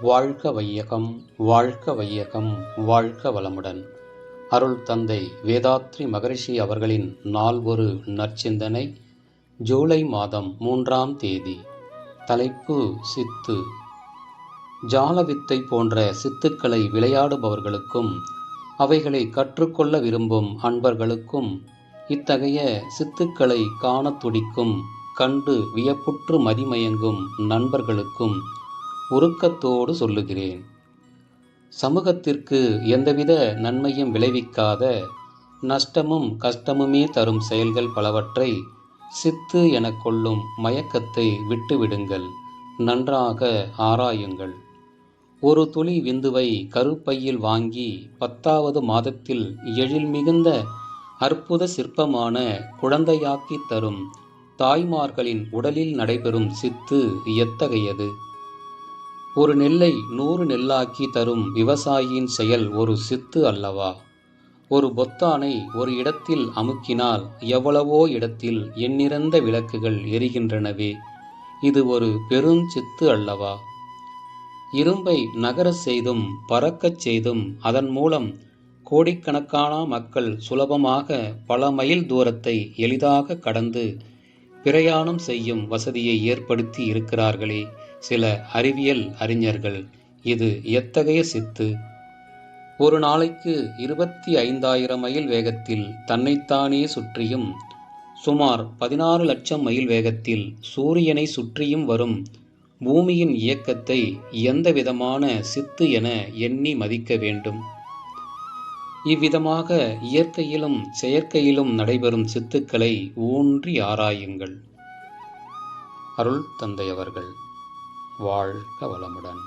வாழ்க வையகம் வாழ்க வையகம் வாழ்க வளமுடன். அருள் தந்தை வேதாத்ரி மகரிஷி அவர்களின் நால்வொரு நற்சிந்தனை ஜூலை மாதம் மூன்றாம் தேதி. தலைப்பு சித்து. ஜாலவித்தை போன்ற சித்துக்களை விளையாடுபவர்களுக்கும் அவைகளை கற்றுக்கொள்ள விரும்பும் அன்பர்களுக்கும் இத்தகைய சித்துக்களை காணத் துடிக்கும் கண்டு வியப்புற்று மதிமயங்கும் நண்பர்களுக்கும் உருக்கத்தோடு சொல்லுகிறேன். சமூகத்திற்கு எந்தவித நன்மையும் விளைவிக்காத நஷ்டமும் கஷ்டமுமே தரும் செயல்கள் பலவற்றை சித்து எனக் கொள்ளும் மயக்கத்தை விட்டுவிடுங்கள். நன்றாக ஆராயுங்கள். ஒரு துளி விந்துவை கருப்பையில் வாங்கி பத்தாவது மாதத்தில் எழில் மிகுந்த அற்புத சிற்பமான குழந்தையாக்கி தரும் தாய்மார்களின் உடலில் நடைபெறும் சித்து எத்தகையது? ஒரு நெல்லை நூறு நெல்லாக்கி தரும் விவசாயியின் செயல் ஒரு சித்து அல்லவா? ஒரு பொத்தானை ஒரு இடத்தில் அமுக்கினால் எவ்வளவோ இடத்தில் எண்ணிறந்த விளக்குகள் எரிகின்றனவே. இது ஒரு பெருஞ்சித்து அல்லவா? இரும்பை நகர செய்தும் பறக்கச் செய்தும் அதன் மூலம் கோடிக்கணக்கான மக்கள் சுலபமாக பல மைல் தூரத்தை எளிதாக கடந்து பிரயாணம் செய்யும் வசதியை ஏற்படுத்தி இருக்கிறார்களே. சில அறிவியல் அறிஞர்கள் இது எத்தகைய சித்து? ஒரு நாளைக்கு இருபத்தி ஐந்தாயிரம் மைல் வேகத்தில் தன்னைத்தானே சுற்றியும் சுமார் பதினாறு லட்சம் மைல் வேகத்தில் சூரியனை சுற்றியும் வரும் பூமியின் இயக்கத்தை எந்த விதமான சித்து என எண்ணி மதிக்க வேண்டும்? இவ்விதமாக இயற்கையிலும் செயற்கையிலும் நடைபெறும் சித்துக்களை ஊன்றி ஆராயுங்கள். அருள் தந்தையவர்கள். வாழ்க வளமுடன்.